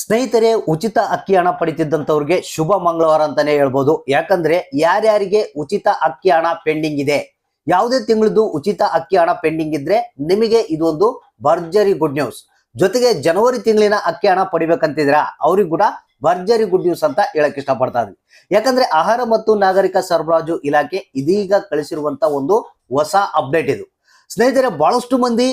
ಸ್ನೇಹಿತರೆ, ಉಚಿತ ಅಕ್ಕಿ ಹಣ ಪಡಿತಿದ್ದಂಥವ್ರಿಗೆ ಶುಭ ಮಂಗಳವಾರ ಅಂತಾನೆ ಹೇಳ್ಬೋದು. ಯಾಕಂದ್ರೆ, ಯಾರ್ಯಾರಿಗೆ ಉಚಿತ ಅಕ್ಕಿ ಹಣ ಪೆಂಡಿಂಗ್ ಇದೆ, ಯಾವುದೇ ತಿಂಗಳದ್ದು ಉಚಿತ ಅಕ್ಕಿ ಹಣ ಪೆಂಡಿಂಗ್ ಇದ್ರೆ ನಿಮಗೆ ಇದೊಂದು ಭರ್ಜರಿ ಗುಡ್ ನ್ಯೂಸ್. ಜೊತೆಗೆ ಜನವರಿ ತಿಂಗಳಿನ ಅಕ್ಕಿ ಹಣ ಪಡಿಬೇಕಂತಿದ್ರ ಅವ್ರಿಗೆ ಕೂಡ ಭರ್ಜರಿ ಗುಡ್ ನ್ಯೂಸ್ ಅಂತ ಹೇಳಕ್ ಇಷ್ಟಪಡ್ತಾ ಇದ್ವಿ ಯಾಕಂದ್ರೆ, ಆಹಾರ ಮತ್ತು ನಾಗರಿಕ ಸರಬರಾಜು ಇಲಾಖೆ ಇದೀಗ ಕಳಿಸಿರುವಂತ ಒಂದು ಹೊಸ ಅಪ್ಡೇಟ್ ಇದು. ಸ್ನೇಹಿತರೆ, ಬಹಳಷ್ಟು ಮಂದಿ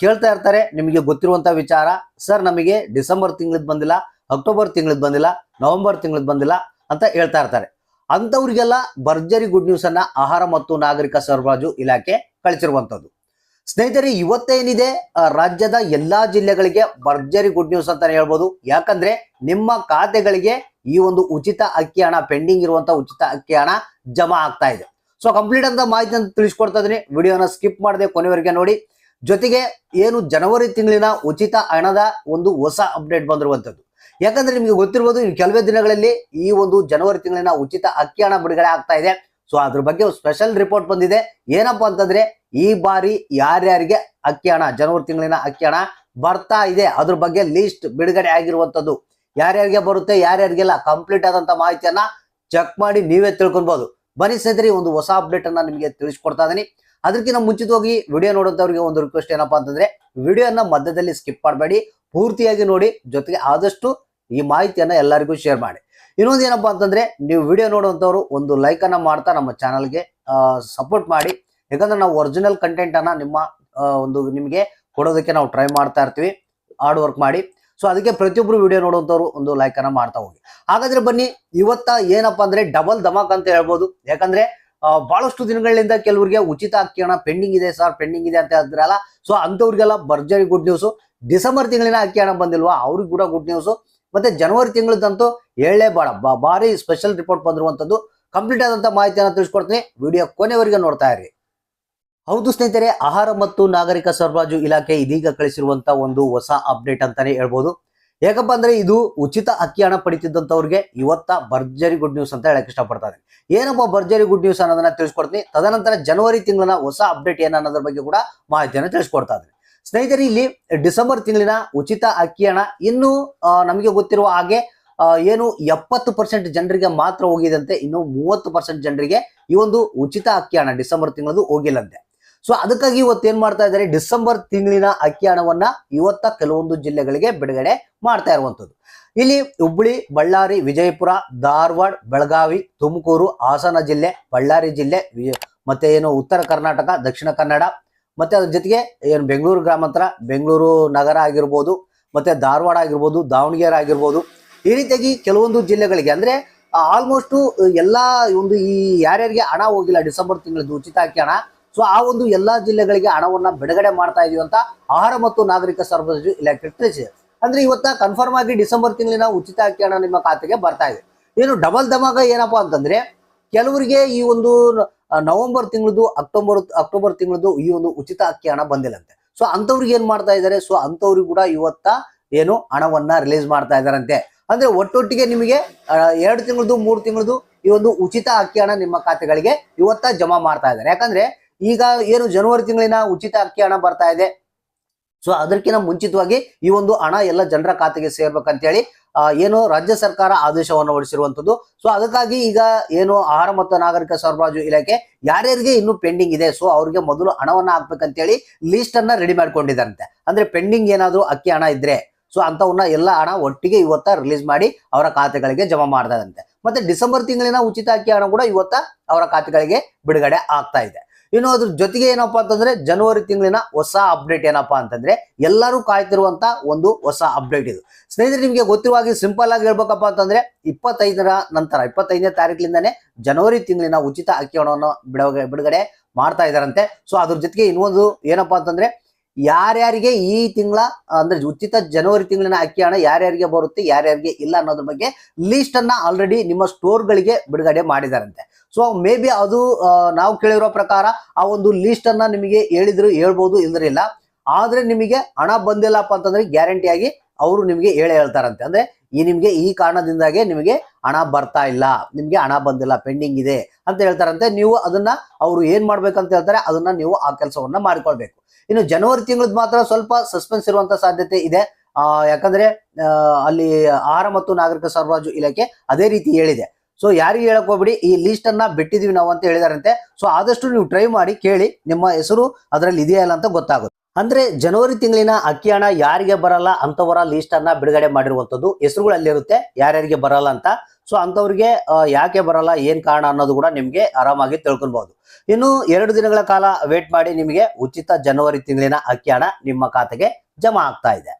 ಕೇಳ್ತಾ ಇರ್ತಾರೆ ನಿಮಗೆ ಗೊತ್ತಿರುವಂತ ವಿಚಾರ. ಸರ್, ನಮಗೆ ಡಿಸೆಂಬರ್ ತಿಂಗಳದ್ ಬಂದಿಲ್ಲ, ಅಕ್ಟೋಬರ್ ತಿಂಗಳದ್ ಬಂದಿಲ್ಲ, ನವೆಂಬರ್ ತಿಂಗಳದ್ ಬಂದಿಲ್ಲ ಅಂತ ಹೇಳ್ತಾ ಇರ್ತಾರೆ. ಅಂತವ್ರಿಗೆಲ್ಲ ಭರ್ಜರಿ ಗುಡ್ ನ್ಯೂಸ್ ಅನ್ನ ಆಹಾರ ಮತ್ತು ನಾಗರಿಕ ಸರಬರಾಜು ಇಲಾಖೆ ಕಳಿಸಿರುವಂತದ್ದು ಸ್ನೇಹಿತರೆ ಇವತ್ತೇನಿದೆ ರಾಜ್ಯದ ಎಲ್ಲಾ ಜಿಲ್ಲೆಗಳಿಗೆ ಭರ್ಜರಿ ಗುಡ್ ನ್ಯೂಸ್ ಅಂತಾನೆ ಹೇಳ್ಬೋದು. ಯಾಕಂದ್ರೆ, ನಿಮ್ಮ ಖಾತೆಗಳಿಗೆ ಈ ಒಂದು ಉಚಿತ ಅಕ್ಕಿ ಹಣ, ಪೆಂಡಿಂಗ್ ಇರುವಂತಹ ಉಚಿತ ಅಕ್ಕಿ ಹಣ ಜಮಾ ಆಗ್ತಾ ಇದೆ. ಸೊ ಕಂಪ್ಲೀಟ್ ಅಂತ ಮಾಹಿತಿ ಅಂತ ತಿಳಿಸ್ಕೊಡ್ತಾ ಇದ್ದೀನಿ. ವಿಡಿಯೋನ ಸ್ಕಿಪ್ ಮಾಡದೆ ಕೊನೆವರೆಗೆ ನೋಡಿ. ಜೊತೆಗೆ ಏನು ಜನವರಿ ತಿಂಗಳಿನ ಉಚಿತ ಹಣದ ಒಂದು ಹೊಸ ಅಪ್ಡೇಟ್ ಬಂದಿರುವಂಥದ್ದು. ಯಾಕಂದ್ರೆ ನಿಮಗೆ ಗೊತ್ತಿರ್ಬೋದು, ಇನ್ನು ಕೆಲವೇ ದಿನಗಳಲ್ಲಿ ಈ ಒಂದು ಜನವರಿ ತಿಂಗಳಿನ ಉಚಿತ ಅಕ್ಕಿ ಹಣ ಬಿಡುಗಡೆ ಆಗ್ತಾ ಇದೆ. ಸೊ ಅದ್ರ ಬಗ್ಗೆ ಸ್ಪೆಷಲ್ ರಿಪೋರ್ಟ್ ಬಂದಿದೆ. ಏನಪ್ಪಾ ಅಂತಂದ್ರೆ, ಈ ಬಾರಿ ಯಾರ್ಯಾರಿಗೆ ಅಕ್ಕಿ ಹಣ, ಜನವರಿ ತಿಂಗಳಿನ ಅಕ್ಕಿ ಹಣ ಬರ್ತಾ ಇದೆ, ಅದ್ರ ಬಗ್ಗೆ ಲಿಸ್ಟ್ ಬಿಡುಗಡೆ ಆಗಿರುವಂತದ್ದು ಯಾರ್ಯಾರಿಗೆ ಬರುತ್ತೆ, ಯಾರ್ಯಾರಿಗೆಲ್ಲ ಕಂಪ್ಲೀಟ್ ಆದಂತ ಮಾಹಿತಿಯನ್ನ ಚೆಕ್ ಮಾಡಿ ನೀವೇ ತಿಳ್ಕೊಬಹುದು ಬನ್ನಿ ಸ್ನೇಹಿತರೆ ಒಂದು ಹೊಸ ಅಪ್ಡೇಟ್ ಅನ್ನ ನಿಮಗೆ ತಿಳಿಸ್ಕೊಡ್ತಾ ಇದೀನಿ. ಅದಕ್ಕಿಂತ ಮುಂಚಿತವಾಗಿ ವಿಡಿಯೋ ನೋಡುವಂತವ್ರಿಗೆ ಒಂದು ರಿಕ್ವೆಸ್ಟ್ ಏನಪ್ಪಾ ಅಂತಂದ್ರೆ ವಿಡಿಯೋನ ಮಧ್ಯದಲ್ಲಿ ಸ್ಕಿಪ್ ಮಾಡಬೇಡಿ. ಪೂರ್ತಿಯಾಗಿ ನೋಡಿ, ಜೊತೆಗೆ ಆದಷ್ಟು ಈ ಮಾಹಿತಿಯನ್ನ ಎಲ್ಲರಿಗೂ ಶೇರ್ ಮಾಡಿ. ಇನ್ನೊಂದು ಏನಪ್ಪಾ ಅಂತಂದ್ರೆ, ನೀವು ವಿಡಿಯೋ ನೋಡುವಂತವ್ರು ಒಂದು ಲೈಕ್ ಅನ್ನ ಮಾಡ್ತಾ ನಮ್ಮ ಚಾನಲ್ಗೆ ಸಪೋರ್ಟ್ ಮಾಡಿ. ಯಾಕಂದ್ರೆ ನಾವು ಒರಿಜಿನಲ್ ಕಂಟೆಂಟ್ ಅನ್ನ ನಿಮ್ಮ ಒಂದು ನಿಮಗೆ ಕೊಡೋದಕ್ಕೆ ನಾವು ಟ್ರೈ ಮಾಡ್ತಾ ಇರ್ತೀವಿ. ಹಾರ್ಡ್ ವರ್ಕ್ ಮಾಡಿ. ಸೊ ಅದಕ್ಕೆ ಪ್ರತಿಯೊಬ್ಬರು ವಿಡಿಯೋ ನೋಡುವಂತವ್ರು ಒಂದು ಲೈಕ್ ಅನ್ನ ಮಾಡ್ತಾ ಹೋಗಿ. ಹಾಗಾದ್ರೆ ಬನ್ನಿ, ಇವತ್ತ ಏನಪ್ಪ ಅಂದ್ರೆ ಡಬಲ್ ಧಮಾಕ್ ಅಂತ ಹೇಳ್ಬೋದು. ಯಾಕಂದ್ರೆ ಬಹಳಷ್ಟು ದಿನಗಳಿಂದ ಕೆಲವರಿಗೆ ಉಚಿತ ಅಕ್ಕಿ ಹಣ ಪೆಂಡಿಂಗ್ ಇದೆ ಸರ್ ಪೆಂಡಿಂಗ್ ಇದೆ ಅಂತ ಹೇಳ್ತಾರಲ್ಲ. ಸೊ ಅಂತವ್ರಿಗೆಲ್ಲ ಭರ್ಜರಿ ಗುಡ್ ನ್ಯೂಸ್ ಡಿಸೆಂಬರ್ ತಿಂಗಳಿನ ಅಕ್ಕಿ ಹಣ ಬಂದಿಲ್ವಾ? ಅವ್ರಿಗೆ ಕೂಡ ಗುಡ್ ನ್ಯೂಸ್ ಮತ್ತೆ ಜನವರಿ ತಿಂಗಳದಂತೂ ಹೇಳೇ ಬಾಳ ಬಾ- ಭಾರಿ ಸ್ಪೆಷಲ್ ರಿಪೋರ್ಟ್ ಬಂದಿರುವಂತದ್ದು ಕಂಪ್ಲೀಟ್ ಆದಂತ ಮಾಹಿತಿಯನ್ನು ತಿಳಿಸ್ಕೊಡ್ತೀನಿ. ವಿಡಿಯೋ ಕೊನೆವರೆಗೆ ನೋಡ್ತಾ ಇರಿ. ಹೌದು ಸ್ನೇಹಿತರೆ, ಆಹಾರ ಮತ್ತು ನಾಗರಿಕ ಸರಬರಾಜು ಇಲಾಖೆ ಇದೀಗ ಕಳಿಸಿರುವಂತ ಒಂದು ಹೊಸ ಅಪ್ಡೇಟ್ ಅಂತಾನೆ ಹೇಳ್ಬೋದು. ಯಾಕಪ್ಪ ಅಂದ್ರೆ ಇದು ಉಚಿತ ಅಕ್ಕಿ ಹಣ ಪಡಿತಿದ್ದಂಥವ್ರಿಗೆ ಇವತ್ತ ಭರ್ಜರಿ ಗುಡ್ ನ್ಯೂಸ್ ಅಂತ ಹೇಳಕ್ ಇಷ್ಟಪಡ್ತಾರೆ ಏನಪ್ಪ ಭರ್ಜರಿ ಗುಡ್ ನ್ಯೂಸ್ ಅನ್ನೋದನ್ನ ತಿಳಿಸ್ಕೊಡ್ತೀನಿ? ತದನಂತರ ಜನವರಿ ತಿಂಗಳನ್ನ ಹೊಸ ಅಪ್ಡೇಟ್ ಏನ ಅನ್ನೋದ್ರ ಬಗ್ಗೆ ಕೂಡ ಮಾಹಿತಿಯನ್ನು ತಿಳಿಸ್ಕೊಡ್ತಾ ಇದ್ದಾರೆ ಸ್ನೇಹಿತರೆ, ಇಲ್ಲಿ ಡಿಸೆಂಬರ್ ತಿಂಗಳಿನ ಉಚಿತ ಅಕ್ಕಿ ಹಣ ಇನ್ನು ನಮಗೆ ಗೊತ್ತಿರುವ ಹಾಗೆ ಏನು ಎಪ್ಪತ್ತು ಪರ್ಸೆಂಟ್ ಜನರಿಗೆ ಮಾತ್ರ ಹೋಗಿದಂತೆ ಇನ್ನು ಮೂವತ್ತು ಪರ್ಸೆಂಟ್ ಜನರಿಗೆ ಈ ಒಂದು ಉಚಿತ ಅಕ್ಕಿ ಹಣ ಡಿಸೆಂಬರ್ ತಿಂಗಳದು ಹೋಗಿಲ್ಲಂತೆ. ಸೊ ಅದಕ್ಕಾಗಿ ಇವತ್ತು ಏನ್ ಮಾಡ್ತಾ ಇದ್ದಾರೆ? ಡಿಸೆಂಬರ್ ತಿಂಗಳಿನ ಅಕ್ಕಿ ಹಣವನ್ನ ಇವತ್ತ ಕೆಲವೊಂದು ಜಿಲ್ಲೆಗಳಿಗೆ ಬಿಡುಗಡೆ ಮಾಡ್ತಾ ಇರುವಂತದ್ದು ಇಲ್ಲಿ ಹುಬ್ಬಳ್ಳಿ, ಬಳ್ಳಾರಿ, ವಿಜಯಪುರ, ಧಾರವಾಡ, ಬೆಳಗಾವಿ, ತುಮಕೂರು, ಹಾಸನ ಜಿಲ್ಲೆ, ಬಳ್ಳಾರಿ ಜಿಲ್ಲೆ ಮತ್ತೆ ಏನು ಉತ್ತರ ಕರ್ನಾಟಕ, ದಕ್ಷಿಣ ಕನ್ನಡ, ಮತ್ತೆ ಅದ್ರ ಜೊತೆಗೆ ಏನು ಬೆಂಗಳೂರು ಗ್ರಾಮಾಂತರ, ಬೆಂಗಳೂರು ನಗರ ಆಗಿರ್ಬೋದು, ಮತ್ತೆ ಧಾರವಾಡ ಆಗಿರ್ಬೋದು, ದಾವಣಗೆರೆ ಆಗಿರ್ಬೋದು. ಈ ರೀತಿಯಾಗಿ ಕೆಲವೊಂದು ಜಿಲ್ಲೆಗಳಿಗೆ ಅಂದ್ರೆ ಆಲ್ಮೋಸ್ಟ್ ಎಲ್ಲಾ ಒಂದು ಈ ಯಾರ್ಯಾರಿಗೆ ಹಣ ಹೋಗಿಲ್ಲ ಡಿಸೆಂಬರ್ ತಿಂಗಳದ್ದು ಉಚಿತ ಅಕ್ಕಿ ಹಣ ಸೊ ಆ ಒಂದು ಎಲ್ಲಾ ಜಿಲ್ಲೆಗಳಿಗೆ ಹಣವನ್ನ ಬಿಡುಗಡೆ ಮಾಡ್ತಾ ಇದೀವಿ ಅಂತ ಆಹಾರ ಮತ್ತು ನಾಗರಿಕ ಸರಬರಾಜು ಇಲಾಖೆ ತಿಳಿಸಿದೆ. ಅಂದ್ರೆ ಇವತ್ತ ಕನ್ಫರ್ಮ್ ಆಗಿ ಡಿಸೆಂಬರ್ ತಿಂಗಳಿನ ಉಚಿತ ಅಕ್ಕಿ ಹಣ ನಿಮ್ಮ ಖಾತೆಗೆ ಬರ್ತಾ ಇದೆ. ಏನು ಡಬಲ್ ದಮಾಗ ಏನಪ್ಪಾ ಅಂತಂದ್ರೆ, ಕೆಲವರಿಗೆ ಈ ಒಂದು ನವೆಂಬರ್ ತಿಂಗಳದು ಅಕ್ಟೋಬರ್ ಅಕ್ಟೋಬರ್ ತಿಂಗಳದು ಈ ಒಂದು ಉಚಿತ ಅಕ್ಕಿ ಹಣ ಬಂದಿಲ್ಲಂತೆ. ಸೊ ಅಂತವ್ರಿಗೆ ಏನ್ ಮಾಡ್ತಾ ಇದ್ದಾರೆ ಸೊ ಅಂತವ್ರಿಗೆ ಕೂಡ ಇವತ್ತ ಏನು ಹಣವನ್ನ ರಿಲೀಸ್ ಮಾಡ್ತಾ ಇದಾರಂತೆ. ಅಂದ್ರೆ ಒಟ್ಟೊಟ್ಟಿಗೆ ನಿಮಗೆ ಎರಡು ತಿಂಗಳದು ಮೂರು ತಿಂಗಳದು ಈ ಒಂದು ಉಚಿತ ಅಕ್ಕಿ ಹಣ ನಿಮ್ಮ ಖಾತೆಗಳಿಗೆ ಇವತ್ತ ಜಮಾ ಮಾಡ್ತಾ ಇದ್ದಾರೆ ಯಾಕಂದ್ರೆ ಈಗ ಏನು ಜನವರಿ ತಿಂಗಳಿನ ಉಚಿತ ಅಕ್ಕಿ ಹಣ ಬರ್ತಾ ಇದೆ. ಸೊ ಅದಕ್ಕಿಂತ ಮುಂಚಿತವಾಗಿ ಈ ಒಂದು ಹಣ ಎಲ್ಲ ಜನರ ಖಾತೆಗೆ ಸೇರ್ಬೇಕಂತೇಳಿ ಹೇಳಿ ಏನು ರಾಜ್ಯ ಸರ್ಕಾರ ಆದೇಶವನ್ನು ಹೊರಡಿಸಿರುವಂತದ್ದು ಸೊ ಅದಕ್ಕಾಗಿ ಈಗ ಏನು ಆಹಾರ ಮತ್ತು ನಾಗರಿಕ ಸರಬರಾಜು ಇಲಾಖೆ ಯಾರ್ಯಾರಿಗೆ ಇನ್ನು ಪೆಂಡಿಂಗ್ ಇದೆ ಸೊ ಅವ್ರಿಗೆ ಮೊದಲು ಹಣವನ್ನ ಹಾಕ್ಬೇಕಂತೇಳಿ ಲಿಸ್ಟ್ ಅನ್ನ ರೆಡಿ ಮಾಡ್ಕೊಂಡಿದ್ದಾರಂತೆ ಅಂದ್ರೆ ಪೆಂಡಿಂಗ್ ಏನಾದ್ರು ಅಕ್ಕಿ ಹಣ ಇದ್ರೆ ಸೊ ಅಂತವನ್ನ ಎಲ್ಲ ಹಣ ಒಟ್ಟಿಗೆ ಇವತ್ತ ರಿಲೀಸ್ ಮಾಡಿ ಅವರ ಖಾತೆಗಳಿಗೆ ಜಮಾ ಮಾಡ್ದಂತೆ ಮತ್ತೆ ಡಿಸೆಂಬರ್ ತಿಂಗಳಿನ ಉಚಿತ ಅಕ್ಕಿ ಹಣ ಕೂಡ ಇವತ್ತ ಅವರ ಖಾತೆಗಳಿಗೆ ಬಿಡುಗಡೆ ಆಗ್ತಾ ಇದೆ. ಇನ್ನು ಅದ್ರ ಜೊತೆಗೆ ಏನಪ್ಪಾ ಅಂತಂದ್ರೆ ಜನವರಿ ತಿಂಗಳಿನ ಹೊಸ ಅಪ್ಡೇಟ್ ಏನಪ್ಪಾ ಅಂತಂದ್ರೆ ಎಲ್ಲರೂ ಕಾಯ್ತಿರುವಂತ ಒಂದು ಹೊಸ ಅಪ್ಡೇಟ್ ಇದು. ಸ್ನೇಹಿತರೆ, ನಿಮಗೆ ಗೊತ್ತಿರುವ ಹಾಗೆ ಸಿಂಪಲ್ ಆಗಿ ಹೇಳ್ಬೇಕಪ್ಪ ಅಂತಂದ್ರೆ ಇಪ್ಪತ್ತೈದರ ನಂತರ, ಇಪ್ಪತ್ತೈದನೇ ತಾರೀಕಿನಿಂದಾನೆ ಜನವರಿ ತಿಂಗಳಿನ ಉಚಿತ ಅಕ್ಕಿ ಹಣವನ್ನು ಬಿಡ ಬಿಡುಗಡೆ ಮಾಡ್ತಾ ಇದಾರಂತೆ ಸೊ ಅದ್ರ ಜೊತೆಗೆ ಇನ್ನೊಂದು ಏನಪ್ಪಾ ಅಂತಂದ್ರೆ ಯಾರ್ಯಾರಿಗೆ ಈ ತಿಂಗಳ, ಅಂದ್ರೆ ಉಚಿತ ಜನವರಿ ತಿಂಗಳಿನ ಅಕ್ಕಿ ಹಣ ಯಾರ್ಯಾರಿಗೆ ಬರುತ್ತೆ, ಯಾರ್ಯಾರಿಗೆ ಇಲ್ಲ ಅನ್ನೋದ್ರ ಬಗ್ಗೆ ಲಿಸ್ಟ್ ಅನ್ನ ಆಲ್ರೆಡಿ ನಿಮ್ಮ ಸ್ಟೋರ್ಗಳಿಗೆ ಬಿಡುಗಡೆ ಮಾಡಿದಾರಂತೆ. ಸೊ ಮೇ ಬಿ ಅದು ನಾವು ಕೇಳಿರೋ ಪ್ರಕಾರ ಆ ಒಂದು ಲಿಸ್ಟ್ ಅನ್ನ ನಿಮಗೆ ಹೇಳಿದ್ರು ಹೇಳ್ಬೋದು ಇಲ್ದ್ರಿಲ್ಲ ಆದ್ರೆ ನಿಮಗೆ ಹಣ ಬಂದಿಲ್ಲಪ್ಪ ಅಂತಂದ್ರೆ ಗ್ಯಾರಂಟಿಯಾಗಿ ಅವರು ನಿಮಗೆ ಹೇಳಿ ಹೇಳ್ತಾರಂತೆ. ಅಂದ್ರೆ ಈ ನಿಮಗೆ ಈ ಕಾರಣದಿಂದಾಗೆ ನಿಮಗೆ ಹಣ ಬರ್ತಾ ಇಲ್ಲ. ನಿಮಗೆ ಹಣ ಬಂದಿಲ್ಲ ಪೆಂಡಿಂಗ್ ಇದೆ ಅಂತ ಹೇಳ್ತಾರಂತೆ. ನೀವು ಅದನ್ನ ಅವರು ಏನ್ ಮಾಡ್ಬೇಕಂತ ಹೇಳ್ತಾರೆ ಅದನ್ನ ನೀವು ಆ ಕೆಲಸವನ್ನ ಮಾಡ್ಕೊಳ್ಬೇಕು. ಇನ್ನು ಜನವರಿ ತಿಂಗಳದ್ ಮಾತ್ರ ಸ್ವಲ್ಪ ಸಸ್ಪೆನ್ಸ್ ಇರುವಂತ ಸಾಧ್ಯತೆ ಇದೆ. ಆ, ಯಾಕಂದ್ರೆ ಅಲ್ಲಿ ಆಹಾರ ಮತ್ತು ನಾಗರಿಕ ಸರಬರಾಜು ಇಲಾಖೆ ಅದೇ ರೀತಿ ಹೇಳಿದೆ. ಸೊ ಯಾರಿಗೆ ಹೇಳಕ್ ಹೋಗ್ಬಿಡಿ? ಈ ಲಿಸ್ಟ್ ಅನ್ನ ಬಿಟ್ಟಿದೀವಿ ನಾವು ಅಂತ ಹೇಳಿದಾರಂತೆ. ಸೊ ಆದಷ್ಟು ನೀವು ಟ್ರೈ ಮಾಡಿ, ಕೇಳಿ, ನಿಮ್ಮ ಹೆಸರು ಅದರಲ್ಲಿ ಇದೆಯಾ ಇಲ್ಲ ಅಂತ ಗೊತ್ತಾಗುತ್ತೆ. ಅಂದ್ರೆ ಜನವರಿ ತಿಂಗಳಿನ ಅಕ್ಕಿ ಹಣ ಯಾರಿಗೆ ಬರಲ್ಲ ಅಂತವರ ಲಿಸ್ಟ್ ಅನ್ನ ಬಿಡುಗಡೆ ಮಾಡಿರುವಂತದ್ದು ಹೆಸರುಗಳು ಅಲ್ಲಿರುತ್ತೆ ಯಾರ್ಯಾರಿಗೆ ಬರಲ್ಲ ಅಂತ. ಸೊ ಅಂತವ್ರಿಗೆ ಯಾಕೆ ಬರಲ್ಲ, ಏನ್ ಕಾರಣ ಅನ್ನೋದು ಕೂಡ ನಿಮ್ಗೆ ಆರಾಮಾಗಿ ತಿಳ್ಕೊಬಹುದು ಇನ್ನು ಎರಡು ದಿನಗಳ ಕಾಲ ವೇಟ್ ಮಾಡಿ ನಿಮಗೆ ಉಚಿತ ಜನವರಿ ತಿಂಗಳಿನ ಅಕ್ಕಿ ಹಣ ನಿಮ್ಮ ಖಾತೆಗೆ ಜಮಾ ಆಗ್ತಾ ಇದೆ.